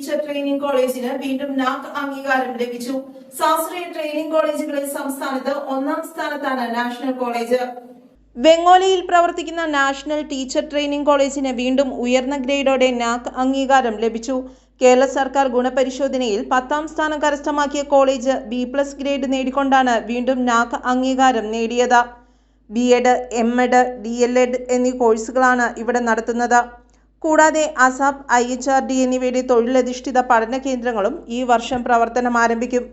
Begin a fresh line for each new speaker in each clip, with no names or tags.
Teacher training കോളേജിന് വീണ്ടും NAAC അംഗീകാരം ലഭിച്ചു. ശാസ്ത്രീയ ട്രെയിനിംഗ് കോളേജുകളിൽ സംസ്ഥാനത്ത് ഒന്നാം സ്ഥാനത്താണ് നാഷണൽ കോളേജ് വെങ്ങോലയിൽ പ്രവർത്തിക്കുന്ന നാഷണൽ ടീച്ചർ ട്രെയിനിംഗ് കോളേജിന് വീണ്ടും ഉയർന്ന ഗ്രേഡോടെ നാക് അംഗീകാരം ലഭിച്ചു. കേരള സർക്കാർ ഗുണപരിശോധനയിൽ പത്താം സ്ഥാനം കരസ്ഥമാക്കിയ കോളേജ് ബി പ്ലസ് ഗ്രേഡ് നേടിക്കൊണ്ടാണ് വീണ്ടും നാക് അംഗീകാരം നേടിയത്. B Ed M Ed D El Ed എന്നീ കോഴ്സുകളാണ് ഇവിടെ നടത്തുന്നത്. കൂടാതെ അസാബ് ഐ എച്ച് ആർ ഡി എന്നിവയുടെ തൊഴിലധിഷ്ഠിത പഠന കേന്ദ്രങ്ങളും ഈ വർഷം പ്രവർത്തനം ആരംഭിക്കും.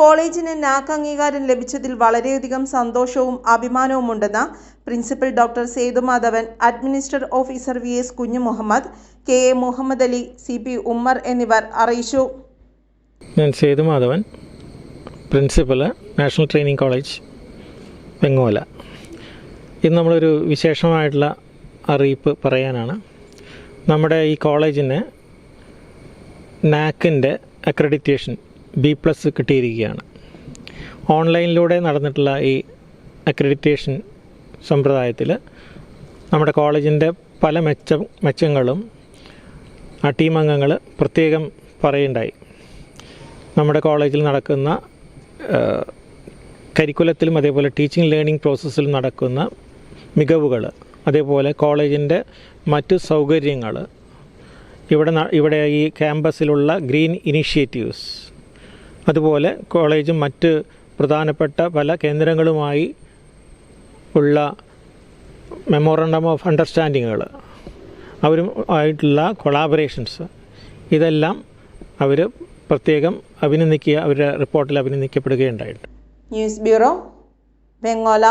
കോളേജിന് നാക് അംഗീകാരം ലഭിച്ചതിൽ വളരെയധികം സന്തോഷവും അഭിമാനവുമുണ്ടെന്ന് principal doctor Sethumadhavan administrator officer V S Kunju Muhammad K A Muhammad Ali C P Ummer എന്നിവർ അറിയിച്ചു.
ഞാൻ Sethumadhavan principal national training college Vengola. ഇന്ന് നമ്മളൊരു വിശേഷമായിട്ടുള്ള അറിയിപ്പ് പറയാനാണ്. നമ്മുടെ ഈ കോളേജിന് നാക്കിന്റെ അക്രഡിറ്റേഷൻ ബി പ്ലസ് കിട്ടിയിരിക്കുകയാണ്. ഓൺലൈനിലൂടെ നടന്നിട്ടുള്ള ഈ അക്രഡിറ്റേഷൻ സമ്പ്രദായത്തിൽ നമ്മുടെ കോളേജിന്റെ പല മെച്ച മെച്ചങ്ങളും ആ ടീം അംഗങ്ങൾ പ്രത്യേകം പറയുണ്ടായി. നമ്മുടെ കോളേജിൽ നടക്കുന്ന കരിക്കുലത്തിലും അതേപോലെ ടീച്ചിങ് ലേണിംഗ് പ്രോസസ്സിലും നടക്കുന്ന മികവുകൾ അതേപോലെ കോളേജിന്റെ മറ്റു സൗകര്യങ്ങൾ. ഇവിടെ ഇവിടെ ഈ ക്യാമ്പസിലുള്ള ഗ്രീൻ ഇനിഷ്യേറ്റീവ്സ്. അതുപോലെ കോളേജും മറ്റ് പ്രധാനപ്പെട്ട പല കേന്ദ്രങ്ങളുമായി ഉള്ള മെമ്മോറണ്ടം ഓഫ് അണ്ടർസ്റ്റാൻഡിങ്ങുകൾ. അവരും ആയിട്ടുള്ള കൊളാബറേഷൻസ്. ഇതെല്ലാം അവർ പ്രത്യേകം അഭിനന്ദിക്കുക അവരുടെ റിപ്പോർട്ടിൽ അഭിനന്ദിക്കപ്പെടുകയുണ്ടായിട്ടുണ്ട്
ന്യൂസ് ബ്യൂറോ വെങ്ങോല